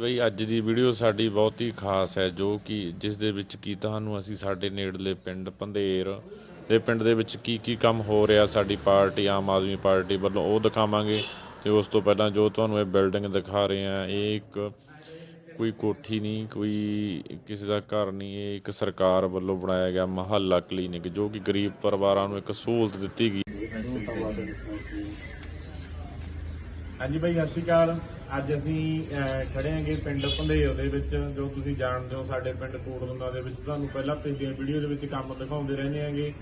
ਬਈ ਅੱਜ ਦੀ ਵੀਡੀਓ ਸਾਡੀ ਬਹੁਤ ਹੀ ਖਾਸ ਹੈ, ਜੋ ਕਿ ਜਿਸ ਦੇ ਵਿੱਚ ਕੀ ਤੁਹਾਨੂੰ ਅਸੀਂ ਸਾਡੇ ਨੇੜਲੇ ਪਿੰਡ ਪੰਧੇਰ ਦੇ ਪਿੰਡ ਦੇ ਵਿੱਚ ਕੀ ਕੀ ਕੰਮ ਹੋ ਰਿਹਾ ਸਾਡੀ ਪਾਰਟੀ, ਆਮ ਆਦਮੀ ਪਾਰਟੀ ਵੱਲੋਂ ਉਹ ਦਿਖਾਵਾਂਗੇ। ਤੇ ਉਸ ਤੋਂ ਪਹਿਲਾਂ ਜੋ ਤੁਹਾਨੂੰ ਇਹ ਬਿਲਡਿੰਗ ਦਿਖਾ ਰਹੇ ਆ ਇਹ ਇੱਕ ਕੋਈ ਕੋਠੀ ਨਹੀਂ, ਕੋਈ ਕਿਸੇ ਦਾ ਘਰ ਨਹੀਂ, ਇਹ ਇੱਕ ਸਰਕਾਰ ਵੱਲੋਂ ਬਣਾਇਆ ਗਿਆ ਮਹੱਲਾ ਕਲੀਨਿਕ, ਜੋ ਕਿ ਗਰੀਬ ਪਰਿਵਾਰਾਂ ਨੂੰ ਇੱਕ ਸਹੂਲਤ ਦਿੱਤੀ ਗਈ। ਹਾਂਜੀ ਬਾਈ, ਸਤਿ ਸ਼੍ਰੀ ਅਕਾਲ। ਅੱਜ ਅਸੀਂ ਖੜੇ ਹਾਂਗੇ ਪਿੰਡ ਭੰਦੇਰ ਦੇ ਵਿੱਚ, ਜੋ ਤੁਸੀਂ ਜਾਣਦੇ ਹੋ ਸਾਡੇ ਪਿੰਡ ਕੋਟਗੁੰਦਾ ਦੇ ਵਿੱਚ। ਤੁਹਾਨੂੰ ਪਹਿਲਾਂ ਪਿਛਲੀਆਂ ਵੀਡੀਓ ਦੇ ਵਿੱਚ ਕੰਮ ਦਿਖਾਉਂਦੇ ਰਹਿੰਦੇ ਹਾਂਗੇ।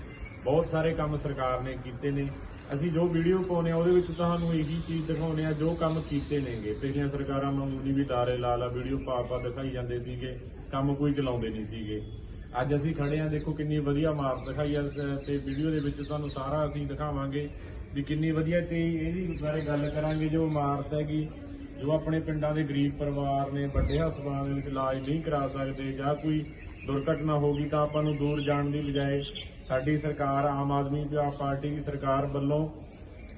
ਬਹੁਤ ਸਾਰੇ ਕੰਮ ਸਰਕਾਰ ਨੇ ਕੀਤੇ ਨੇ। ਅਸੀਂ ਜੋ ਵੀਡੀਓ ਪਾਉਨੇ ਆ ਉਹਦੇ ਵਿੱਚ ਤੁਹਾਨੂੰ ਇਹੀ ਚੀਜ਼ ਦਿਖਾਉਨੇ ਆ ਜੋ ਕੰਮ ਕੀਤੇ ਨੇਗੇ। ਪਿਛਲੀਆਂ ਸਰਕਾਰਾਂ ਮਾਮੂਲੀ ਵੀ ਤਾਰੇ ਲਾ ਲਾ ਵੀਡੀਓ ਪਾ ਪਾ ਦਿਖਾਈ ਜਾਂਦੇ ਸੀਗੇ, ਕੰਮ ਕੋਈ ਚਲਾਉਂਦੇ ਨਹੀਂ ਸੀਗੇ। ਅੱਜ ਅਸੀਂ ਖੜੇ ਆ ਦੇਖੋ ਕਿੰਨੀ ਵਧੀਆ ਮਾਰ ਦਿਖਾਈ ਆ, ਤੇ ਵੀਡੀਓ ਦੇ ਵਿੱਚ ਤੁਹਾਨੂੰ ਸਾਰਾ ਅਸੀਂ ਦਿਖਾਵਾਂਗੇ। ਵੀ ਕਿੰਨੀ ਵਧੀਆ ਤੇ ਇਹਦੀ ਬਾਰੇ ਗੱਲ ਕਰਾਂਗੇ ਜੋ ਇਮਾਰਤ ਹੈਗੀ, ਜੋ ਆਪਣੇ ਪਿੰਡਾਂ ਦੇ ਗਰੀਬ ਪਰਿਵਾਰ ਨੇ ਵੱਡੇ ਹਸਪਤਾਲਾਂ ਦੇ ਵਿੱਚ ਇਲਾਜ ਨਹੀਂ ਕਰਾ ਸਕਦੇ ਜਾਂ ਕੋਈ ਦੁਰਘਟਨਾ ਹੋ ਗਈ ਤਾਂ ਆਪਾਂ ਨੂੰ ਦੂਰ ਜਾਣ ਦੀ ਬਜਾਏ ਸਾਡੀ ਸਰਕਾਰ, ਆਮ ਆਦਮੀ ਪਾਰਟੀ ਦੀ ਸਰਕਾਰ ਵੱਲੋਂ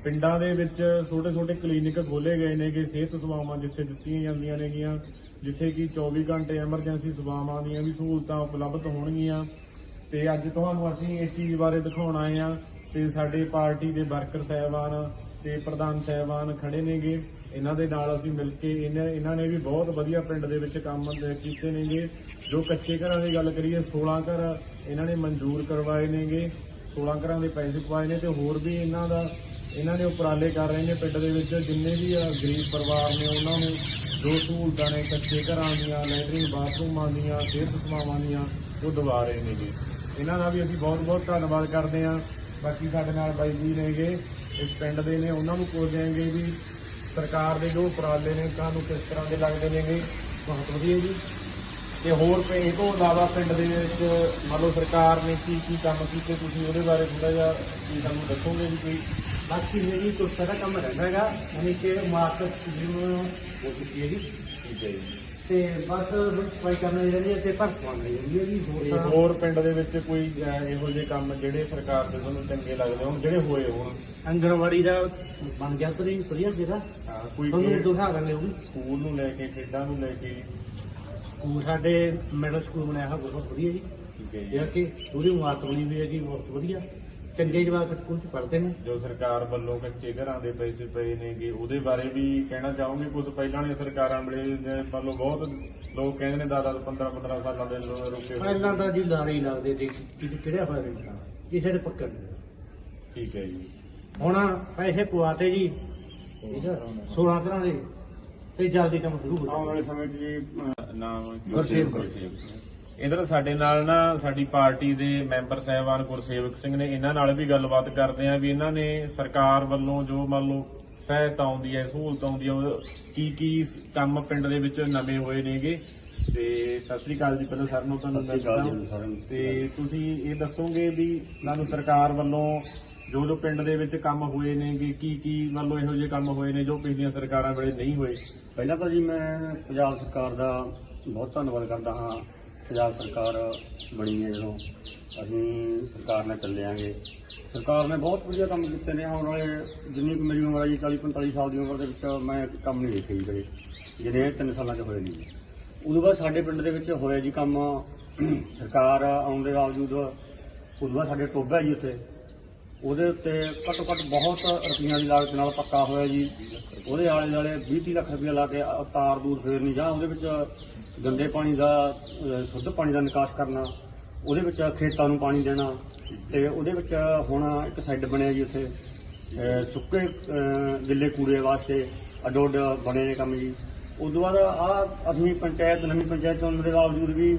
ਪਿੰਡਾਂ ਦੇ ਵਿੱਚ ਛੋਟੇ ਛੋਟੇ ਕਲੀਨਿਕ ਖੋਲੇ ਗਏ ਨੇ ਕਿ ਸਿਹਤ ਸੇਵਾਵਾਂ ਜਿੱਥੇ ਦਿੱਤੀਆਂ ਜਾਂਦੀਆਂ ਨੇਗੀਆਂ, ਜਿੱਥੇ ਕਿ 24 ਘੰਟੇ ਐਮਰਜੈਂਸੀ ਸੇਵਾਵਾਂ ਦੀਆਂ ਵੀ ਸਹੂਲਤਾਂ ਉਪਲਬਧ ਹੋਣਗੀਆਂ। ਤੇ ਅੱਜ ਤੁਹਾਨੂੰ ਅਸੀਂ ਇਸ ਚੀਜ਼ ਬਾਰੇ ਦਿਖਾਉਣ ਆਏ ਆ ਤੇ ਸਾਡੇ ਪਾਰਟੀ ਦੇ ਵਰਕਰ ਸਹਿਬਾਨ ਤੇ ਪ੍ਰਧਾਨ ਸਹਿਬਾਨ ਖੜੇ ਨੇਗੇ। ਇਹਨਾਂ ਦੇ ਨਾਲ ਅਸੀਂ ਮਿਲ ਕੇ ਇਹਨਾਂ ਇਹਨਾਂ ਨੇ ਵੀ ਬਹੁਤ ਵਧੀਆ ਪਿੰਡ ਦੇ ਵਿੱਚ ਕੰਮ ਕੀਤੇ ਨੇਗੇ। ਜੋ ਕੱਚੇ ਘਰਾਂ ਦੀ ਗੱਲ ਕਰੀਏ 16 ਘਰ ਇਹਨਾਂ ਨੇ ਮਨਜ਼ੂਰ ਕਰਵਾਏ ਨੇਗੇ। 16 ਘਰਾਂ ਦੇ ਪੈਸੇ ਪਵਾਏ ਨੇ ਤੇ ਹੋਰ ਵੀ ਇਹਨਾਂ ਦਾ ਇਹਨਾਂ ਨੇ ਉਪਰਾਲੇ ਕਰ ਰਹੇ ਨੇ ਪਿੰਡ ਦੇ ਵਿੱਚ। ਜਿੰਨੇ ਵੀ ਗਰੀਬ ਪਰਿਵਾਰ ਨੇ ਉਹਨਾਂ ਨੂੰ ਜੋ ਸਹੂਲਤਾਂ ਨੇ ਕੱਚੇ ਘਰਾਂ ਦੀਆਂ, ਲੈਟਰਿੰਗ ਬਾਥਰੂਮਾਂ ਦੀਆਂ, ਸਿਹਤ ਸੇਵਾਵਾਂ ਦੀਆਂ, ਉਹ ਦਵਾ ਰਹੇ ਨੇਗੇ। ਇਹਨਾਂ ਦਾ ਵੀ ਅਸੀਂ ਬਹੁਤ ਬਹੁਤ ਧੰਨਵਾਦ ਕਰਦੇ ਹਾਂ। ਬਾਕੀ ਸਾਡੇ ਨਾਲ ਬਾਈ ਜੀ ਨੇਗੇ, ਇਸ ਪਿੰਡ ਦੇ ਨੇ, ਉਹਨਾਂ ਨੂੰ ਕੋਲ ਪੁੱਛਾਂਗੇ ਵੀ ਸਰਕਾਰ ਦੇ ਜੋ ਉਪਰਾਲੇ ਨੇ ਤੁਹਾਨੂੰ ਕਿਸ ਤਰ੍ਹਾਂ ਦੇ ਲੱਗਦੇ ਨੇਗੇ? ਬਹੁਤ ਵਧੀਆ ਜੀ। ਤੇ ਹੋਰ ਇਹ ਤੋਂ ਇਲਾਵਾ ਪਿੰਡ ਦੇ ਵਿੱਚ ਮੰਨ ਲਓ ਸਰਕਾਰ ਨੇ ਕੀ ਕੀ ਕੰਮ ਕੀਤੇ, ਤੁਸੀਂ ਉਹਦੇ ਬਾਰੇ ਥੋੜਾ ਜਿਹਾ ਕੀ ਸਾਨੂੰ ਦੱਸੋਗੇ ਵੀ ਕੋਈ? ਬਾਕੀ ਮੇਰੀ ਕੋਈ ਸਾਰਾ ਕੰਮ ਰਹਿੰਦਾ ਹੈਗਾ, ਯਾਨੀ ਕਿ ਮਾਰਕੀਟ ਜਿਹਨੂੰ ਹੋ ਚੁੱਕੀ ਹੈ ਜੀ। ਠੀਕ ਹੈ ਜੀ। ਤੇ ਬਸ ਸਫ਼ਾਈ ਕਰਨੀ ਰਹਿੰਦੀ ਹੈ ਤੇ ਭਰ ਪਾਉਣੀ ਰਹਿੰਦੀ ਹੈ ਜੀ ਹੋਰ ਤੇ ਤਾਂ ਹੋਰ ਪਿੰਡ ਦੇ ਵਿੱਚ ਕੋਈ ਅਹ, ਇਹੋ ਜਿਹੇ ਕੰਮ ਜਿਹੜੇ ਸਰਕਾਰ ਦੇ ਤੁਹਾਨੂੰ ਚੰਗੇ ਲੱਗਦੇ ਹੋਣ ਜਿਹੜੇ ਹੋਏ ਹੋਣ? ਅੰਗਣਵਾੜੀ ਦਾ ਬਣ ਗਿਆ ਤਰੀ ਵਧੀਆ ਜਗ੍ਹਾ ਹਾਂ, ਕੋਈ ਤੁਹਾਨੂੰ ਖੇਡ- ਉਹ ਵੀ। ਸਕੂਲ ਨੂੰ ਲੈ ਕੇ ਖੇਡਾਂ ਨੂੰ ਲੈ ਕੇ? ਸਕੂਲ ਸਾਡੇ ਮਿਡਲ ਸਕੂਲ ਬਣਾਇਆ ਹੋਇਆ ਬਹੁਤ ਵਧੀਆ ਜੀ। ਠੀਕ ਹੈ ਜੀ। ਆ ਕਿ ਉਹਦੀ ਇਮਾਰਤ ਬਣੀ ਹੋਈ ਹੈ ਜੀ ਬਹੁਤ ਵਧੀਆ। ਚੰਗੇ ਜਵਾਕ ਸਕੂਲ ਚ ਪੜ੍ਹਦੇ ਨੇ। ਜੋ ਸਰਕਾਰ ਵੱਲੋਂ ਕੱਚੇ ਘਰਾਂ ਦੇ ਪੈਸੇ ਪਏ ਨੇਗੇ ਉਹਦੇ ਬਾਰੇ ਵੀ ਕਹਿਣਾ ਚਾਹੋਗੇ? ਕੁਝ ਪਹਿਲਾਂ ਵਾਲੀਆਂ ਸਰਕਾਰਾਂ ਵੇਲੇ ਵੱਲੋਂ ਬਹੁਤ ਲੋਕ ਕਹਿੰਦੇ ਨੇ ਦਾਦਾ 15 15 ਸਾਲਾਂ ਦੇ ਲੋ- ਰੁਕੇ ਹੋਏ। ਪਹਿਲਾਂ ਤਾਂ ਜੀ ਲਾਰੇ ਹੀ ਲੱਗਦੇ ਤੇ ਕਿ ਕਿਹੜਾ ਹੋਇਆ ਰਿਹਾ ਕਿਸੇ ਦੇ ਪੱਕੜ ਨਹੀਂ ਠੀਕ ਹੈ ਜੀ। ਹੁਣ ਪੈਸੇ ਪਵਾਤੇ ਜੀ 16 ਤਰ੍ਹਾਂ ਦੇ ਤੇ ਜਲਦੀ ਕੰਮ ਸ਼ੁਰੂ ਹੋ ਆਉਣ ਵਾਲੇ ਸਮੇਂ 'ਚ ਜੀ ਅਹ, ਨਾਮ ਗੁਰਸੇਵਕ। ਗੁਰਸੇਵਕ। ਇਧਰ ਸਾਡੇ ਨਾਲ ਨਾ ਸਾਡੀ ਪਾਰਟੀ ਦੇ ਮੈਂਬਰ ਸਹਿਬਾਨ ਗੁਰਸੇਵਕ ਸਿੰਘ ਨੇ ਇਹਨਾਂ ਨਾਲ ਵੀ ਗੱਲਬਾਤ ਕਰਦੇ ਆ ਵੀ ਇਹਨਾਂ ਨੇ ਸਰਕਾਰ ਵੱਲੋਂ ਜੋ ਮੰਨ ਲਓ ਸਹਾਇਤਾ ਆਉਂਦੀ ਹੈ ਸਹੂਲਤ ਆਉਂਦੀ ਹੈ ਉਹ ਕੀ ਕੀ ਕੰਮ ਪਿੰਡ ਦੇ ਵਿੱਚ ਨਵੇਂ ਹੋਏ ਨੇਗੇ। ਤੇ ਸਤਿ ਸ੍ਰੀ ਅਕਾਲ ਜੀ ਪਹਿਲਾਂ ਸਰ ਨੂੰ ਤੁਹਾਨੂੰ ਨੂੰ। ਤੇ ਤੁਸੀਂ ਇਹ ਦੱਸੋਗੇ ਵੀ ਤੁਹਾਨੂੰ ਸਰਕਾਰ ਵੱਲੋਂ ਜੋ ਜੋ ਪਿੰਡ ਦੇ ਵਿੱਚ ਕੰਮ ਹੋਏ ਨੇਗੇ ਕੀ ਕੀ ਮੰਨ ਲਓ ਇਹੋ ਜਿਹੇ ਕੰਮ ਹੋਏ ਨੇ ਜੋ ਪਿਛਲੀਆਂ ਸਰਕਾਰਾਂ ਵੇਲੇ ਨਹੀਂ ਹੋਏ? ਪਹਿਲਾਂ ਤਾਂ ਜੀ ਮੈਂ ਪੰਜਾਬ ਸਰਕਾਰ ਦਾ ਬਹੁਤ ਧੰਨਵਾਦ ਕਰਦਾ ਹਾਂ। ਪੰਜਾਬ ਸਰਕਾਰ ਬਣੀ ਹੈ ਜਦੋਂ ਅਸੀਂ ਸਰਕਾਰ ਨਾਲ ਚੱਲਿਆਂਗੇ ਸਰਕਾਰ ਨੇ ਬਹੁਤ ਵਧੀਆ ਕੰਮ ਕੀਤੇ ਨੇ। ਆਉਣ ਵਾਲੇ ਜਿੰਨੀ ਕੁ ਮੇਰੀ ਉਮਰ ਹੈ ਜੀ 40 45 ਸਾਲ ਦੀ ਉਮਰ ਦੇ ਵਿੱਚ ਮੈਂ ਕੰਮ ਨਹੀਂ ਦੇਖੇ ਜੀ ਕਦੇ। ਜਿਹੜੇ ਇਹ ਤਿੰਨ ਸਾਲਾਂ 'ਚ ਹੋਏ ਨਹੀਂ ਜੀ। ਉਦੋਂ ਬਾਅਦ ਸਾਡੇ ਪਿੰਡ ਦੇ ਵਿੱਚ ਹੋਇਆ ਜੀ ਕੰਮ। ਸਰਕਾਰ ਆਉਣ ਦੇ ਬਾਵਜੂਦ ਉਦੋਂ ਬਾਅਦ ਸਾਡੇ ਟੋਭਾ ਜੀ ਉੱਥੇ। ਉਹਦੇ ਉੱਤੇ ਘੱਟੋ ਘੱਟ ਬਹੁਤ ਰੁਪਈਆਂ ਦੀ ਲਾਗਤ ਨਾਲ ਪੱਕਾ ਹੋਇਆ ਜੀ। ਉਹਦੇ ਆਲੇ ਦੁਆਲੇ 20 30 ਲੱਖ ਰੁਪਈਆ ਲਾ ਕੇ ਤਾਰ ਦੂਰ ਫੇਰਨੀ ਜਾਂ ਉਹਦੇ ਵਿੱਚ ਗੰਦੇ ਪਾਣੀ ਦਾ ਸ਼ੁੱਧ ਪਾਣੀ ਦਾ ਨਿਕਾਸ ਕਰਨਾ, ਉਹਦੇ ਵਿੱਚ ਖੇਤਾਂ ਨੂੰ ਪਾਣੀ ਦੇਣਾ ਤੇ ਉਹਦੇ ਵਿੱਚ ਹੁਣ ਇੱਕ ਸ਼ੈੱਡ ਬਣਿਆ ਜੀ ਉੱਥੇ ਸੁੱਕੇ ਗਿੱਲੇ ਕੂੜੇ ਵਾਸਤੇ ਅੱਡੋ ਅੱਡ ਬਣੇ ਨੇ ਕੰਮ ਜੀ। ਉਦੋਂ ਬਾਅਦ ਆ ਅਸੀਂ ਪੰਚਾਇਤ, ਨਵੀਂ ਪੰਚਾਇਤ ਚੋਣ ਦੇ ਬਾਵਜੂਦ ਵੀ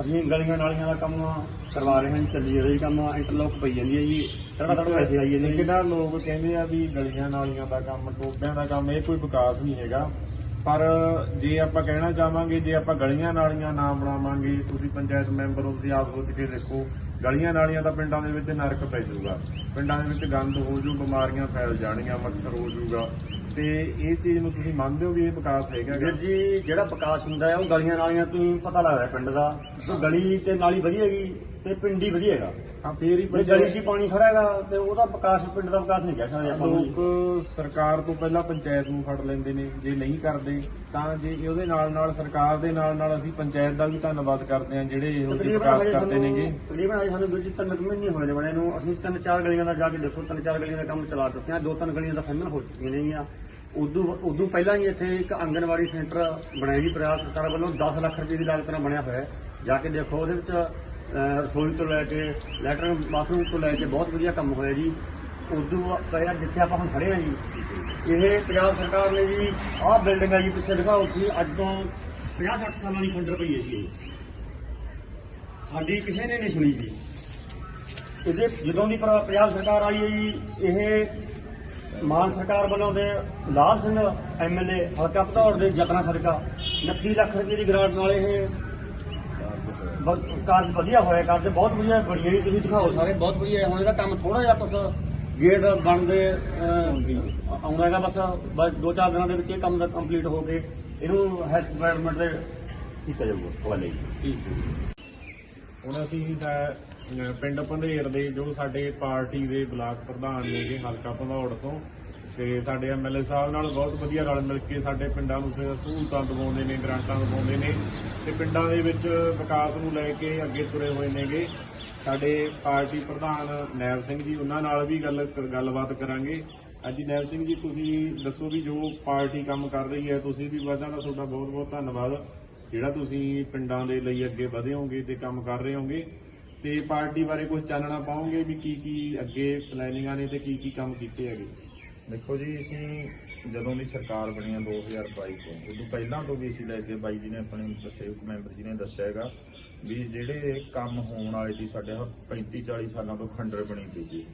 ਅਸੀਂ ਗਲੀਆਂ ਨਾਲੀਆਂ ਦਾ ਕੰਮ ਕਰਵਾ ਰਹੇ ਹਾਂ ਜੀ, ਚੱਲੀ ਰਿਹਾ ਜੀ ਕੰਮ ਇੰਟਰਲੋਕ ਪਈ ਜਾਂਦੀ ਹੈ ਜੀ। ਤੜਾ ਤੜ ਪੈਸੇ ਆਈ ਜਾਂਦੇ ਜੀ। ਕਿਹੜਾ ਲੋਕ ਕਹਿੰਦੇ ਆ ਵੀ ਗਲੀਆਂ ਨਾਲੀਆਂ ਦਾ ਕੰਮ ਟੋਬਿਆਂ ਦਾ ਕੰਮ ਇਹ ਕੋਈ ਵਿਕਾਸ ਨਹੀਂ ਹੈਗਾ। ਪਰ ਜੇ ਆਪਾਂ ਕਹਿਣਾ ਚਾਹਾਂਗੇ ਜੇ ਆਪਾਂ ਗਲੀਆਂ ਨਾਲੀਆਂ ਨਾ ਬਣਾਵਾਂਗੇ ਤੁਸੀਂ ਪੰਚਾਇਤ ਮੈਂਬਰ ਹੋ ਤੁਸੀਂ ਆਪ ਸੋਚ ਕੇ ਦੇਖੋ ਗਲੀਆਂ ਨਾਲੀਆਂ ਤਾਂ ਪਿੰਡਾਂ ਦੇ ਵਿੱਚ ਨਰਕ ਪੈ ਜਾਊਗਾ। ਪਿੰਡਾਂ ਦੇ ਵਿੱਚ ਗੰਦ ਹੋ ਜੂ ਬਿਮਾਰੀਆਂ ਫੈਲ ਜਾਣਗੀਆਂ ਮੱਛਰ ਹੋ ਜਾਊਗਾ। ਤੇ ਇਹ ਚੀਜ਼ ਨੂੰ ਤੁਸੀਂ ਮੰਨਦੇ ਹੋ ਵੀ ਇਹ ਵਿਕਾਸ ਹੈਗਾ ਗਾ? ਵੀਰ ਜੀ, ਜਿਹੜਾ ਵਿਕਾਸ ਹੁੰਦਾ ਹੈ, ਉਹ ਗਲੀਆਂ ਨਾਲੀਆਂ ਤੋਂ ਹੀ ਪਤਾ ਲੱਗਦਾ ਹੈ ਪਿੰਡ ਦਾ ਸੋ ਗਲੀ ਤੇ ਨਾਲੀ ਵਧੀਆ ਹੈਗੀ ਤੇ ਪਿੰਡੀ ਵਧੀਆ ਹੈਗਾ। ਹਾਂ ਫੇਰ ਹੀ ਜੇ ਗਲੀ 'ਚ ਹੀ। ਪਾਣੀ ਖੜਾ ਹੈਗਾ ਤੇ ਉਹਦਾ ਵਿਕਾਸ ਪਿੰਡ ਦਾ ਵਿਕਾਸ ਨਹੀਂ ਕਹਿ ਸਕਦੇ ਆਪਾਂ ਨੂੰ ਲੋਕ ਸਰਕਾਰ ਤੋਂ ਪਹਿਲਾਂ ਪੰਚਾਇਤ ਨੂੰ ਫੜ ਲੈਂਦੇ ਨੇ ਜੇ ਨਹੀਂ ਕਰਦੇ ਤਾਂ ਜੇ ਉਹਦੇ ਨਾਲ ਨਾਲ ਸਰਕਾਰ ਦੇ ਨਾਲ ਨਾਲ ਅਸੀਂ ਪੰਚਾਇਤ ਦਾ ਵੀ ਧੰਨਵਾਦ ਕਰਦੇ ਹਾਂ ਜਿਹੜੇ ਇਹੋ ਜਿਹੇ ਤਕਰੀਬਨ ਵਿਕਾਸ ਹਜੇ ਕਰਦੇ ਨੇਗੇ। ਸਾਨੂੰ ਤਕਰੀਬਨ ਅਜੇ ਸਾਨੂੰ ਵੀਰ ਜੀ ਤਿੰਨ ਕੁ ਮਹੀਨੇ ਹੋਏ ਨੇ ਬਣੇ ਨੂੰ ਅਸੀਂ ਤਿੰਨ ਚਾਰ ਗਲੀਆਂ ਦਾ ਜਾ ਕੇ ਦੇਖੋ ਤਿੰਨ ਚਾਰ ਗਲੀਆਂ ਦਾ ਕੰਮ ਚਲਾ ਚੁੱਕੇ ਹਾਂ ਦੋ ਤਿੰਨ ਗਲੀਆਂ ਦਾ ਫਾਈਨਲ ਹੋ ਚੁੱਕੀਆਂ ਨੇਗੀਆਂ ਉਦੋਂ ਉਦੋਂ ਪਹਿਲਾਂ ਹੀ ਇੱਥੇ ਇੱਕ ਆਂਗਨਵਾੜੀ ਸੈਂਟਰ ਬਣਾਇਆ ਜੀ ਪੰਜਾਬ ਸਰਕਾਰ ਵੱਲੋਂ 10 ਲੱਖ ਰੁਪਏ ਦੀ ਲਾਗਤ ਨਾਲ ਬਣਿਆ ਹੋਇਆ ਹੈ। ਜਾ ਕੇ ਦੇਖੋ ਉਹਦੇ ਵਿੱਚ ਰਸੋਈ ਤੋਂ ਲੈ ਕੇ ਲੈਟਰਨ ਬਾਥਰੂਮ ਤੋਂ ਲੈ ਕੇ ਬਹੁਤ ਵਧੀਆ ਕੰਮ ਹੋਇਆ ਜੀ। ਉਦੋਂ ਪਹਿਲਾਂ ਜਿੱਥੇ ਆਪਾਂ ਹੁਣ ਖੜੇ ਹਾਂ ਜੀ, ਇਹ ਪੰਜਾਬ ਸਰਕਾਰ ਨੇ ਜੀ ਆਹ ਬਿਲਡਿੰਗ ਆ ਜੀ, ਪਿੱਛੇ ਦਿਖਾਓ ਸੀ ਅੱਜ ਤੋਂ 50 60 ਸਾਲਾਂ ਦੀ ਖੰਡਰ ਪਈ ਹੈ ਜੀ ਇਹ। ਸਾਡੀ ਕਿਸੇ ਨੇ ਨਹੀਂ ਸੁਣੀ ਜੀ। ਇਹਦੇ ਜਦੋਂ ਦੀ ਪੰਜਾਬ ਸਰਕਾਰ ਆਈ ਹੈ ਜੀ, ਇਹ ਮਾਨ ਸਰਕਾਰ ਵੱਲੋਂ ਦੇ ਲਾਲ ਸਿੰਘ ਐਮਐਲਏ ਹਲਕਾ ਭਦੌੜ ਦੇ ਜਤਨਾ ਸਦਕਾ 29 ਲੱਖ ਰੁਪਏ ਦੀ ਗ੍ਰਾਂਟ ਨਾਲ ਇਹ ਕਾਰਜ ਵਧੀਆ ਹੋਇਆ ਕਾਰਜ ਬਹੁਤ ਵਧੀਆ ਬਣੀ ਹੈ ਤੁਸੀਂ ਦਿਖਾਓ ਸਾਰੇ ਬਹੁਤ ਵਧੀਆ ਹੁਣ ਇਹਦਾ ਕੰਮ ਥੋੜਾ ਜਿਹਾ ਬਸ ਗੇਟ ਬਣਦੇ ਅਹ, ਆਉਂਦਾ ਹੈਗਾ ਬਸ ਦੋ ਚਾਰ ਦਿਨਾਂ ਦੇ ਵਿੱਚ ਇਹ ਕੰਮ ਦਾ ਕੰਪਲੀਟ ਹੋ ਕੇ ਇਹਨੂੰ ਹੈਲਥ ਡਿਪਾਰਟਮੈਂਟ ਦੇ ਕੀਤਾ ਜਾਊਗਾ ਹਵਾਲੇ। ਜੀ ਹੁਣ ਅਸੀਂ ਪਿੰਡ ਪੰਧੇਰ ਦੇ ਜੋ ਸਾਡੇ ਪਾਰਟੀ ਦੇ ਬਲਾਕ ਪ੍ਰਧਾਨ ਨੇ ਹਲਕਾ ਭੰਦੌੜ ਤੋਂ ਤੇ ਸਾਡੇ ਐਮਐਲਏ ਸਾਹਿਬ ਨਾਲ ਬਹੁਤ ਵਧੀਆ ਰਲ ਮਿਲ ਕੇ ਸਾਡੇ ਪਿੰਡਾਂ ਨੂੰ ਸਹੂਲਤਾਂ ਦਿਵਾਉਂਦੇ ਨੇ, ਗ੍ਰਾਂਟਾਂ ਦਿਵਾਉਂਦੇ ਨੇ ਤੇ ਪਿੰਡਾਂ ਦੇ ਵਿੱਚ ਵਿਕਾਸ ਨੂੰ ਲੈ ਕੇ ਅੱਗੇ ਤੁਰੇ ਹੋਏ ਨੇਗੇ। ਸਾਡੇ ਪਾਰਟੀ ਪ੍ਰਧਾਨ ਨੈਬ ਸਿੰਘ ਜੀ, ਉਹਨਾਂ ਨਾਲ ਵੀ ਗੱਲ ਗੱਲਬਾਤ ਕਰਾਂਗੇ। ਅੱਜ ਨੈਬ ਸਿੰਘ ਜੀ, ਤੁਸੀਂ ਦੱਸੋ ਵੀ ਜੋ ਪਾਰਟੀ ਕੰਮ ਕਰ ਰਹੀ ਹੈ, ਤੁਸੀਂ ਵੀ ਵਾਧਾ ਦਾ ਤੁਹਾਡਾ ਬਹੁਤ ਬਹੁਤ ਧੰਨਵਾਦ। ਜਿਹੜਾ ਤੁਸੀਂ ਪਿੰਡਾਂ ਦੇ ਲਈ ਅੱਗੇ ਵਧੇ ਹੋਗੇ ਤੇ ਕੰਮ ਕਰ ਰਹੇ ਹੋਗੇ, ਤੇ ਪਾਰਟੀ ਬਾਰੇ ਕੁਝ ਚਾਨਣਾ ਪਾਓਗੇ ਵੀ ਕੀ ਕੀ ਅੱਗੇ ਪਲੈਨਿੰਗਾਂ ਨੇ ਤੇ ਕੀ ਕੀ ਕੰਮ ਕੀਤੇ ਹੈਗੇ? ਦੇਖੋ ਜੀ ਅਸੀਂ ਜਦੋਂ ਦੀ ਸਰਕਾਰ ਬਣੀ ਆ 2022 ਤੋਂ ਉਦੋਂ ਪਹਿਲਾਂ ਤੋਂ ਵੀ ਅਸੀਂ ਲੈ ਕੇ ਬਾਈ ਜੀ ਨੇ ਆਪਣੇ ਸੇਵਕ ਮੈਂਬਰ ਜੀ ਨੇ ਦੱਸਿਆ ਹੈਗਾ ਵੀ ਜਿਹੜੇ ਕੰਮ ਹੋਣ ਵਾਲੇ ਸੀ ਸਾਡੇ 35 40 ਸਾਲਾਂ ਤੋਂ ਖੰਡਰ ਬਣੀ ਪਈ ਸੀ।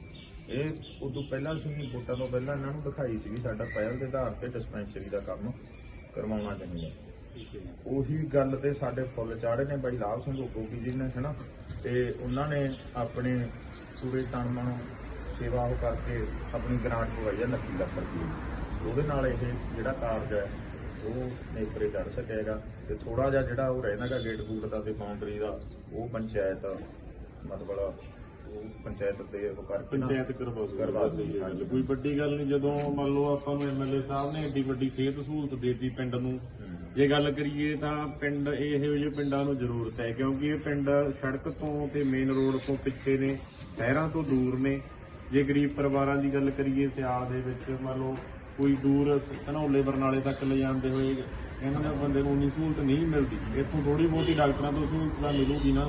ਇਹ ਉਦੋਂ ਪਹਿਲਾਂ ਅਸੀਂ ਵੋਟਾਂ ਤੋਂ ਪਹਿਲਾਂ ਇਹਨਾਂ ਨੂੰ ਦਿਖਾਈ ਸੀ ਵੀ ਸਾਡਾ ਪਹਿਲ ਦੇ ਆਧਾਰ ਤੇ ਡਿਸਪੈਂਸਰੀ ਦਾ ਕੰਮ ਕਰਵਾਉਣਾ ਚਾਹੀਦਾ। ਉਹੀ ਗੱਲ ਤੇ ਸਾਡੇ ਫੁੱਲ ਚਾੜੇ ਨੇ ਬਾਈ ਲਾਭ ਸਿੰਘ ਗੋਗੀ ਜੀ ਨੇ ਹਨਾ? ਤੇ ਉਹਨਾਂ ਨੇ ਆਪਣੇ ਪੂਰੇ ਤਨ ਮਨ ਸੇਵਾ ਉਹ ਕਰਕੇ ਆਪਣੀ ਗ੍ਰਾਂਟ ਪਵਾਈ ਹੈ 29 ਲੱਖ ਰੁਪਏ ਉਹਦੇ ਨਾਲ ਇਹ ਜਿਹੜਾ ਕਾਰਜ ਹੈ ਉਹ ਨੇਪਰੇ ਚੜ ਸਕੇਗਾ ਤੇ ਥੋੜਾ ਜਿਹਾ ਜਿਹੜਾ ਉਹ ਰਹਿਣਾਗਾ ਗੇਟ ਗੂਟ ਦਾ ਤੇ ਬਾਉਂਡਰੀ ਦਾ ਉਹ ਪੰਚਾਇਤ ਮਤਲਬ ਉਹ ਪੰਚਾਇਤ ਦੇ ਉਹ ਕਰਕੇ ਪੰਚਾਇਤ ਕਰਵਾ। ਕਰਵਾ। ਹਾਂਜੀ, ਕੋਈ ਵੱਡੀ ਗੱਲ ਨਹੀਂ ਜਦੋਂ ਮੰਨ ਲਓ ਆਪਾਂ ਨੂੰ ਐਮਐਲਏ ਸਾਹਿਬ ਨੇ ਏਡੀ ਵੱਡੀ ਸਿਹਤ ਸਹੂਲਤ ਦੇਤੀ ਪਿੰਡ ਨੂੰ ਜੇ ਗੱਲ ਕਰੀਏ ਤਾਂ ਪਿੰਡ ਇਹੋ ਜਿਹੇ ਪਿੰਡਾਂ ਨੂੰ ਜ਼ਰੂਰਤ ਹੈ ਕਿਉਂਕਿ ਇਹ ਪਿੰਡ ਸੜਕ ਤੋਂ ਤੇ ਮੇਨ ਰੋਡ ਤੋਂ ਪਿੱਛੇ ਨੇ ਸ਼ਹਿਰਾਂ ਤੋਂ ਦੂਰ ਨੇ ਜੇ ਗਰੀਬ ਪਰਿਵਾਰਾਂ ਦੀ ਗੱਲ ਕਰੀਏ, ਸਿਆਲ ਦੇ ਵਿੱਚ ਮੰਨ ਲਓ ਕੋਈ ਦੂਰ ਧਨੌਲੇ ਬਰਨਾਲੇ ਤੱਕ ਲੈ ਜਾਂਦੇ ਹੋਏ, ਇਹਨਾਂ ਦੇ ਬੰਦੇ ਨੂੰ ਉਨੀ ਸਹੂਲਤ ਨਹੀਂ ਮਿਲਦੀ। ਇੱਥੋਂ ਥੋੜੀ ਬਹੁਤੀ ਡਾਕਟਰਾਂ ਤੋਂ ਸਹੂਲਤ ਤਾਂ ਮਿਲੂਗੀ ਨਾ।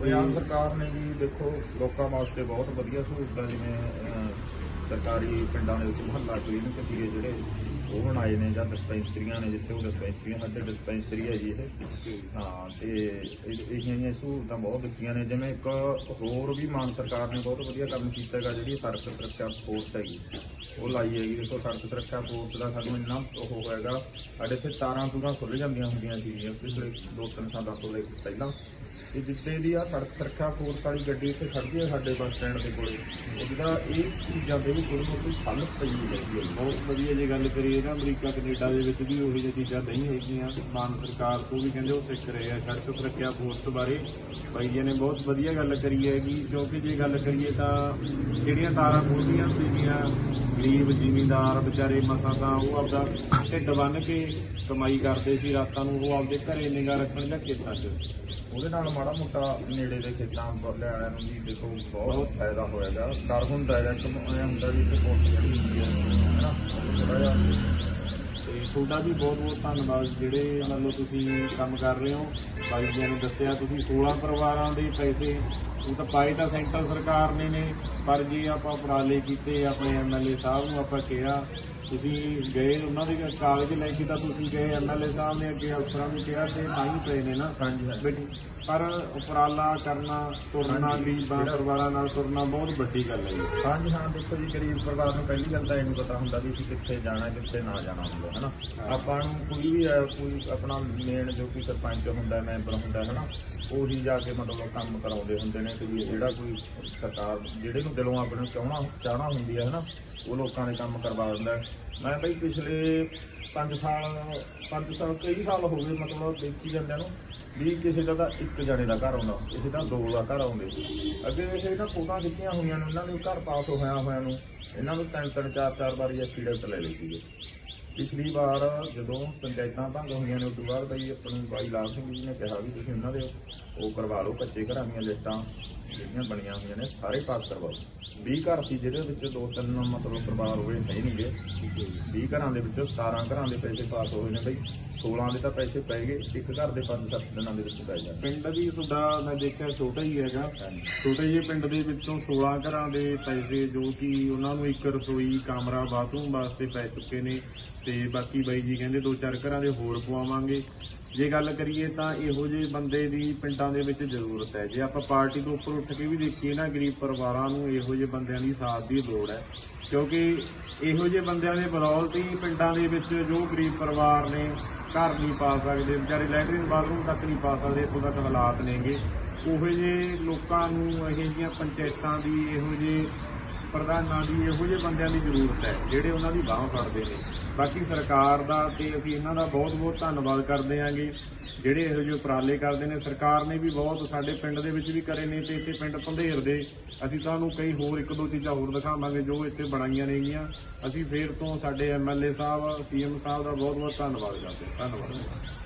ਪੰਜਾਬ ਸਰਕਾਰ ਨੇ ਜੀ, ਦੇਖੋ, ਲੋਕਾਂ ਵਾਸਤੇ ਬਹੁਤ ਵਧੀਆ ਸਹੂਲਤਾਂ ਜਿਵੇਂ ਸਰਕਾਰੀ ਪਿੰਡਾਂ ਦੇ ਵਿੱਚ ਮੁਹੱਲਾ ਕਲੀਨਿਕ ਸੀਗੇ ਜਿਹੜੇ ਉਹ ਨੇ ਜਾਂ ਡਿਸਪੈਂਸਰੀਆਂ ਨੇ ਜਿੱਥੇ ਉਹ ਡਿਸਪੈਂਸਰੀਆਂ ਸਾਡੇ ਡਿਸਪੈਂਸਰੀ ਹੈ ਜੀ ਇਹ। ਹਾਂ, ਤੇ ਇਹ ਇਹ ਸਹੂਲਤਾਂ ਬਹੁਤ ਦਿੱਤੀਆਂ ਨੇ। ਜਿਵੇਂ ਇੱਕ ਹੋਰ ਵੀ ਮਾਨ ਸਰਕਾਰ ਨੇ ਬਹੁਤ ਵਧੀਆ ਕੰਮ ਕੀਤਾ ਹੈਗਾ, ਜਿਹੜੀ ਸੜਕ ਸੁਰੱਖਿਆ ਫੋਰਸ ਹੈਗੀ, ਉਹ ਲਾਈ ਹੈਗੀ ਦੇਖੋ ਸੜਕ ਸੁਰੱਖਿਆ ਫੋਰਸ ਦਾ ਸਾਨੂੰ ਇੰਨਾ ਉਹ ਹੈਗਾ ਸਾਡੇ ਇੱਥੇ ਤਾਰਾਂ ਤੂਰਾਂ ਖੁੱਲ ਜਾਂਦੀਆਂ ਹੁੰਦੀਆਂ ਸੀ ਪਿਛਲੇ ਦੋ ਤਿੰਨ ਸਾਲਾਂ ਤੋਂ ਲੈ ਪਹਿਲਾਂ ਇਹ ਜਿੱਦੇ ਦੀ ਆ ਸੜਕ ਸੁਰੱਖਿਆ ਫੋਰਸ ਵਾਲੀ ਗੱਡੀ ਇੱਥੇ ਖੜਦੀ ਹੈ ਸਾਡੇ ਬੱਸ ਸਟੈਂਡ ਦੇ ਕੋਲੇ ਉਹਦਾ ਇਹ ਚੀਜ਼ਾਂ ਦੇ ਵੀ ਥੋੜੀ ਬਹੁਤੀ ਹੱਲ ਪਈ ਲੱਗੀ ਹੈ ਬਹੁਤ ਵਧੀਆ ਜੇ ਗੱਲ ਕਰੀਏ ਨਾ ਅਮਰੀਕਾ, ਕੈਨੇਡਾ ਦੇ ਵਿੱਚ ਵੀ ਉਹੀ ਜਿਹੀਆਂ ਚੀਜ਼ਾਂ ਨਹੀਂ ਹੈਗੀਆਂ। ਮਾਨ ਸਰਕਾਰ ਤੋਂ ਵੀ ਕਹਿੰਦੇ ਉਹ ਸਿੱਖ ਰਹੇ ਆ ਸੜਕ ਸੁਰੱਖਿਆ ਫੋਰਸ ਬਾਰੇ। ਬਾਈ ਜੀ ਨੇ ਬਹੁਤ ਵਧੀਆ ਗੱਲ ਕਰੀ ਹੈਗੀ, ਕਿਉਂਕਿ ਜੇ ਗੱਲ ਕਰੀਏ ਤਾਂ ਜਿਹੜੀਆਂ ਤਾਰਾਂ ਖੁੱਲਦੀਆਂ ਸੀਗੀਆਂ, ਗਰੀਬ ਜ਼ਿਮੀਂਦਾਰ ਵਿਚਾਰੇ ਮਸਾਂ ਤਾਂ ਉਹ ਆਪਦਾ ਢਿੱਡ ਬੰਨ ਕੇ ਕਮਾਈ ਕਰਦੇ ਸੀ, ਰਾਤਾਂ ਨੂੰ ਉਹ ਆਪਦੇ ਘਰੇ ਨਿਗਾਹ ਰੱਖਣ ਦਾ ਖੇਤਾਂ 'ਚ। ਉਹਦੇ ਨਾਲ ਮਾੜਾ ਮੋਟਾ ਨੇੜੇ ਦੇ ਖੇਤਾਂ ਵਾਲੇ ਵਾਲਿਆਂ ਨੂੰ ਵੀ ਦੇਖੋ ਬਹੁਤ ਫਾਇਦਾ ਹੋਏਗਾ ਡਰ ਹੁੰਦਾ ਹੈ ਕਿ ਐ ਹੁੰਦਾ ਵੀ ਕਿ ਪੁਲਿਸ ਜਿਹੜੀ ਹੁੰਦੀ ਹੈ ਹੈਨਾ? ਥੋੜਾ ਜਿਹਾ। ਤੇ ਤੁਹਾਡਾ ਵੀ ਬਹੁਤ ਬਹੁਤ ਧੰਨਵਾਦ। ਜਿਹੜੇ ਮੰਨ ਲਓ ਤੁਸੀਂ ਕੰਮ ਕਰ ਰਹੇ ਹੋ, ਬਾਈ ਜੀ ਨੇ ਦੱਸਿਆ, ਤੁਸੀਂ 16 ਪਰਿਵਾਰਾਂ ਦੇ ਪੈਸੇ, ਉਹ ਤਾਂ ਪਾਏ ਤਾਂ ਸੈਂਟਰ ਸਰਕਾਰ ਨੇ ਨੇ। ਪਰ ਜੇ ਆਪਾਂ ਉਪਰਾਲੇ ਕੀਤੇ ਆਪਣੇ ਐਮਐਲਏ ਸਾਹਿਬ ਨੂੰ ਆਪਾਂ ਕਿਹਾ ਤੁਸੀਂ ਗਏ ਉਹਨਾਂ ਦੇ ਕਾਗਜ਼ ਲੈ ਕੇ ਤਾਂ ਤੁਸੀਂ ਗਏ ਐਮਐਲਏ ਸਾਹਿਬ ਨੇ ਅੱਗੇ ਅਫਸਰਾਂ ਨੂੰ ਕਿਹਾ ਤੇ ਤਾਂ ਹੀ ਪਏ ਨੇ ਨਾ। ਹਾਂਜੀ। ਵੀ ਪਰ ਉਪਰਾਲਾ ਕਰਨਾ ਤੁਰਨਾ ਜਿਹੜਾ- ਪਰਿਵਾਰਾਂ ਨਾਲ ਤੁਰਨਾ ਬਹੁਤ ਵੱਡੀ ਗੱਲ ਹੈ ਜੀ। ਹਾਂਜੀ ਹਾਂ ਦੇਖੋ ਜੀ ਗਰੀਬ ਪਰਿਵਾਰ ਨੂੰ ਪਹਿਲੀ ਗੱਲ ਤਾਂ ਇਹ ਨਹੀਂ ਪਤਾ ਹੁੰਦਾ ਵੀ ਅਸੀਂ ਕਿੱਥੇ ਜਾਣਾ ਕਿੱਥੇ ਨਾ ਜਾਣਾ ਹੁੰਦਾ ਹੈ। ਨਾ ਆਪਾਂ ਨੂੰ ਕੋਈ ਵੀ ਕੋਈ ਆਪਣਾ ਮੇਨ ਜੋ ਕੋਈ ਸਰਪੰਚ ਹੁੰਦਾ ਹੈ, ਮੈਂਬਰ ਹੁੰਦਾ ਹੈ ਨਾ ਉਹੀ ਜਾ ਕੇ ਮਤਲਬ ਕੰਮ ਕਰਾਉਂਦੇ ਹੁੰਦੇ ਨੇ ਕਿ ਵੀ ਜਿਹੜਾ ਕੋਈ ਸਰਕਾਰ ਜਿਹੜੇ ਨੂੰ ਦਿਲੋਂ ਆਪਣੇ ਨੂੰ ਚਾਹਣਾ ਚਾਹਣਾ ਹੁੰਦੀ ਹੈ ਨਾ ਉਹ ਲੋਕਾਂ ਦੇ ਕੰਮ ਕਰਵਾ ਦਿੰਦਾ ਮੈਂ ਬਈ ਪਿਛਲੇ 5 ਸਾਲ 5 ਸਾਲ, ਕਈ ਸਾਲ ਹੋ ਗਏ ਮਤਲਬ ਦੇਖੀ ਜਾਂਦਿਆਂ ਨੂੰ ਵੀ ਕਿਸੇ ਦਾ ਤਾਂ ਇੱਕ ਜਣੇ ਦਾ ਘਰ ਆਉਂਦਾ, ਕਿਸੇ ਦਾ ਦੋ ਦਾ ਘਰ ਆਉਂਦੇ। ਅੱਗੇ ਇਹ ਤਾਂ ਫੋਟੋਆਂ ਖਿੱਚੀਆਂ ਹੋਈਆਂ ਨੇ, ਉਹਨਾਂ ਦੇ ਘਰ ਪਾਸ ਹੋਇਆ ਹੋਇਆ ਨੂੰ, ਇਹਨਾਂ ਨੂੰ ਤਿੰਨ ਤਿੰਨ, ਚਾਰ ਚਾਰ ਵਾਰੀ ਐਕਸੀਡੈਂਟ ਲੈ ਲਈ ਸੀਗੇ। ਪਿਛਲੀ ਵਾਰ ਜਦੋਂ ਪੰਚਾਇਤਾਂ ਭੰਗ ਹੋਈਆਂ ਨੇ ਉਸ ਤੋਂ ਬਾਅਦ ਬਈ ਆਪਾਂ ਨੂੰ ਬਾਈ ਲਾਲ ਸਿੰਘ ਜੀ ਨੇ ਕਿਹਾ ਵੀ ਤੁਸੀਂ ਉਹਨਾਂ ਦੇ ਉਹ ਕਰਵਾ ਲਓ ਕੱਚੇ ਘਰਾਂ ਦੀਆਂ ਲਿਸਟਾਂ ਜਿਹੜੀਆਂ ਬਣੀਆਂ ਹੋਈਆਂ ਨੇ ਸਾਰੇ ਪਾਸ ਕਰਵਾਓ। 20 ਘਰ ਸੀ ਜਿਹਦੇ ਵਿੱਚ ਦੋ ਤਿੰਨ ਮਤਲਬ ਪਰਿਵਾਰ ਹੋਏ ਹੈ ਨਹੀਂਗੇ 20 ਘਰਾਂ ਦੇ ਵਿੱਚੋਂ 17 ਘਰਾਂ ਦੇ ਪੈਸੇ ਪਾਸ ਹੋਏ ਨੇ ਬਈ 16 ਦੇ ਤਾਂ ਪੈਸੇ ਪੈ ਗਏ ਇੱਕ ਘਰ ਦੇ 5-7 ਦਿਨਾਂ ਦੇ ਵਿੱਚ ਪੈ ਜਾਂਦੇ ਪਿੰਡ ਵੀ ਤੁਹਾਡਾ ਮੈਂ ਦੇਖਿਆ ਛੋਟਾ ਹੀ ਹੈਗਾ। ਛੋਟੇ ਜਿਹੇ ਪਿੰਡ ਦੇ ਵਿੱਚੋਂ 16 ਘਰਾਂ ਦੇ ਪੈਸੇ ਜੋ ਕਿ ਉਹਨਾਂ ਨੂੰ ਇੱਕ ਰਸੋਈ ਕਮਰਾ ਬਾਥਰੂਮ ਵਾਸਤੇ ਪੈ ਚੁੱਕੇ ਨੇ। ਤੇ ਬਾਕੀ ਬਾਈ ਜੀ ਕਹਿੰਦੇ ਦੋ ਚਾਰ ਘਰਾਂ ਦੇ ਹੋਰ ਪਵਾਵਾਂਗੇ। ਜੇ ਗੱਲ ਕਰੀਏ ਤਾਂ ਇਹੋ ਜਿਹੇ ਬੰਦੇ ਦੀ ਪਿੰਡਾਂ ਦੇ ਵਿੱਚ ਜ਼ਰੂਰਤ ਹੈ। ਜੇ ਆਪਾਂ ਪਾਰਟੀ ਤੋਂ ਉੱਪਰ ਉੱਠ ਕੇ ਵੀ ਦੇਖੀਏ ਨਾ, ਗਰੀਬ ਪਰਿਵਾਰਾਂ ਨੂੰ ਇਹੋ ਜਿਹੇ ਬੰਦਿਆਂ ਦੀ ਸਾਥ ਦੀ ਲੋੜ ਹੈ। ਕਿਉਂਕਿ ਇਹੋ ਜਿਹੇ ਬੰਦਿਆਂ ਦੇ ਬਦੌਲਤ ਹੀ ਪਿੰਡਾਂ ਦੇ ਵਿੱਚ ਜੋ ਗਰੀਬ ਪਰਿਵਾਰ ਨੇ, ਘਰ ਨਹੀਂ ਪਾ ਸਕਦੇ, ਵਿਚਾਰੇ ਲੈਟਰਿਨ ਬਾਥਰੂਮ ਤੱਕ ਨਹੀਂ ਪਾ ਸਕਦੇ, ਇੱਥੋਂ ਤੱਕ ਹਾਲਾਤ ਨੇਗੇ। ਉਹੋ ਜਿਹੇ ਲੋਕਾਂ ਨੂੰ ਇਹੋ ਜਿਹੀਆਂ ਪੰਚਾਇਤਾਂ ਦੀ, ਇਹੋ ਜਿਹੇ ਪ੍ਰਧਾਨਾਂ ਦੀ, ਇਹੋ ਜਿਹੇ ਬੰਦਿਆਂ ਦੀ ਜ਼ਰੂਰਤ ਹੈ, ਜਿਹੜੇ ਉਹਨਾਂ ਦੀ ਬਾਹ ਫੜਦੇ ਨੇ। ਬਾਕੀ ਸਰਕਾਰ ਦਾ ਤੇ ਅਸੀਂ ਇਹਨਾਂ ਦਾ ਬਹੁਤ ਬਹੁਤ ਧੰਨਵਾਦ ਕਰਦੇ ਆਂਗੇ ਜਿਹੜੇ ਇਹੋ ਜਿਹੇ ਉਪਰਾਲੇ ਕਰਦੇ ਨੇ, ਸਰਕਾਰ ਨੇ ਵੀ ਬਹੁਤ ਸਾਡੇ ਪਿੰਡ ਦੇ ਵਿੱਚ ਵੀ ਕਰੇ ਨੇ ਤੇ ਇੱਥੇ ਪਿੰਡ ਪੰਧੇਰ ਦੇ। ਅਸੀਂ ਤੁਹਾਨੂੰ ਕਈ ਹੋਰ ਇੱਕ ਦੋ ਚੀਜ਼ਾਂ ਹੋਰ ਦਿਖਾਵਾਂਗੇ ਜੋ ਇੱਥੇ ਬਣਾਈਆਂ ਨੇਗੀਆਂ। ਅਸੀਂ ਫੇਰ ਤੋਂ ਸਾਡੇ ਐਮਐਲਏ ਸਾਹਿਬ ਸੀਐਮ ਸਾਹਿਬ ਦਾ ਬਹੁਤ ਬਹੁਤ ਧੰਨਵਾਦ ਕਰਦੇ ਧੰਨਵਾਦ।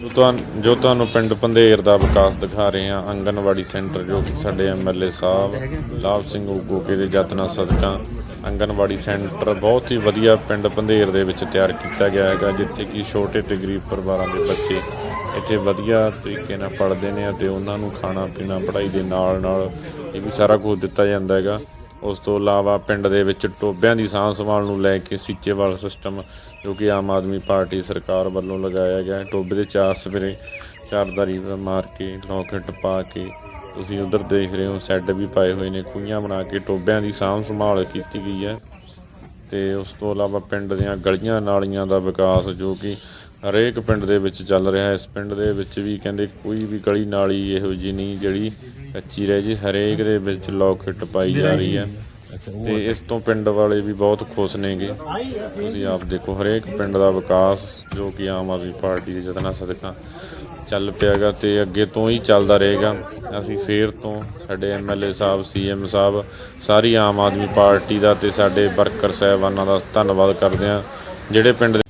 ਜੋ ਤੁਹਾਨੂੰ ਜੋ ਤੁਹਾਨੂੰ ਪਿੰਡ ਪੰਧੇਰ ਦਾ ਵਿਕਾਸ ਦਿਖਾ ਰਹੇ ਹਾਂ, ਆਂਗਨਵਾੜੀ ਸੈਂਟਰ ਜੋ ਕਿ ਸਾਡੇ ਐਮਐਲਏ ਸਾਹਿਬ, ਲਾਭ ਸਿੰਘ ਉਗੋਕੇ ਦੇ ਯਤਨਾਂ ਸਦਕਾ ਆਂਗਨਵਾੜੀ ਸੈਂਟਰ ਬਹੁਤ ਹੀ ਵਧੀਆ ਪਿੰਡ ਪੰਧੇਰ ਦੇ ਵਿੱਚ ਤਿਆਰ ਕੀਤਾ ਗਿਆ ਹੈਗਾ, ਜਿੱਥੇ ਕਿ ਛੋਟੇ ਤੇ ਗਰੀਬ ਪਰਿਵਾਰਾਂ ਦੇ ਬੱਚੇ ਇੱਥੇ ਵਧੀਆ ਤਰੀਕੇ ਨਾਲ ਪੜ੍ਹਦੇ ਨੇ ਅਤੇ ਉਹਨਾਂ ਨੂੰ ਖਾਣਾ ਪੀਣਾ, ਪੜ੍ਹਾਈ ਦੇ ਨਾਲ ਨਾਲ ਇਹ ਵੀ ਸਾਰਾ ਕੁਝ ਦਿੱਤਾ ਜਾਂਦਾ ਹੈਗਾ ਉਸ ਤੋਂ ਇਲਾਵਾ ਪਿੰਡ ਦੇ ਵਿੱਚ ਟੋਬਿਆਂ ਦੀ ਸਾਂਭ ਸੰਭਾਲ ਨੂੰ ਲੈ ਕੇ ਸੀਚੇਵਾਲ ਸਿਸਟਮ ਜੋ ਕਿ ਆਮ ਆਦਮੀ ਪਾਰਟੀ ਸਰਕਾਰ ਵੱਲੋਂ ਲਗਾਇਆ ਗਿਆ ਹੈ। ਟੋਬੇ ਦੇ ਚਾਰ ਸਵੇਰੇ ਚਾਰਦਾਰੀ ਮਾਰ ਕੇ ਲੋਕਟ ਪਾ ਕੇ ਤੁਸੀਂ ਉਧਰ ਦੇਖ ਰਹੇ ਹੋ, ਸੈੱਡ ਵੀ ਪਾਏ ਹੋਏ ਨੇ, ਖੂਹੀਆਂ ਬਣਾ ਕੇ ਟੋਬਿਆਂ ਦੀ ਸਾਂਭ ਸੰਭਾਲ ਕੀਤੀ ਗਈ ਹੈ। ਤੇ ਉਸ ਤੋਂ ਇਲਾਵਾ ਪਿੰਡ ਦੀਆਂ ਗਲੀਆਂ ਨਾਲੀਆਂ ਦਾ ਵਿਕਾਸ ਜੋ ਕਿ ਹਰੇਕ ਪਿੰਡ ਦੇ ਵਿੱਚ ਚੱਲ ਰਿਹਾ ਹੈ। ਇਸ ਪਿੰਡ ਦੇ ਵਿੱਚ ਵੀ ਕਹਿੰਦੇ ਕੋਈ ਵੀ ਗਲੀ ਨਾਲੀ ਇਹੋ ਜਿਹੀ ਨਹੀਂ ਜਿਹੜੀ ਕੱਚੀ ਰਹਿ ਜੀ। ਹਰੇਕ ਦੇ ਵਿੱਚ ਲੋਕਟ ਪਾਈ ਜਾ ਰਹੀ ਹੈ। ਤੇ ਇਸ ਤੋਂ ਪਿੰਡ ਵਾਲੇ ਵੀ ਬਹੁਤ ਖੁਸ਼ ਨੇਗੇ। ਤੁਸੀਂ ਆਪ ਦੇਖੋ, ਹਰੇਕ ਪਿੰਡ ਦਾ ਵਿਕਾਸ ਜੋ ਕਿ ਆਮ ਆਦਮੀ ਪਾਰਟੀ ਦੇ ਯਤਨਾਂ ਸਦਕਾ ਚੱਲ ਪਿਆਗਾ ਤੇ ਅੱਗੇ ਤੋਂ ਹੀ ਚੱਲਦਾ ਰਹੇਗਾ। ਅਸੀਂ ਫੇਰ ਤੋਂ ਸਾਡੇ ਐਮਐਲਏ ਸਾਹਿਬ ਸੀਐਮ ਸਾਹਿਬ, ਸਾਰੀ ਆਮ ਆਦਮੀ ਪਾਰਟੀ ਦਾ ਤੇ ਸਾਡੇ ਵਰਕਰ ਸਾਹਿਬਾਨਾਂ ਦਾ ਧੰਨਵਾਦ ਕਰਦੇ ਹਾਂ। ਜਿਹੜੇ ਪਿੰਡ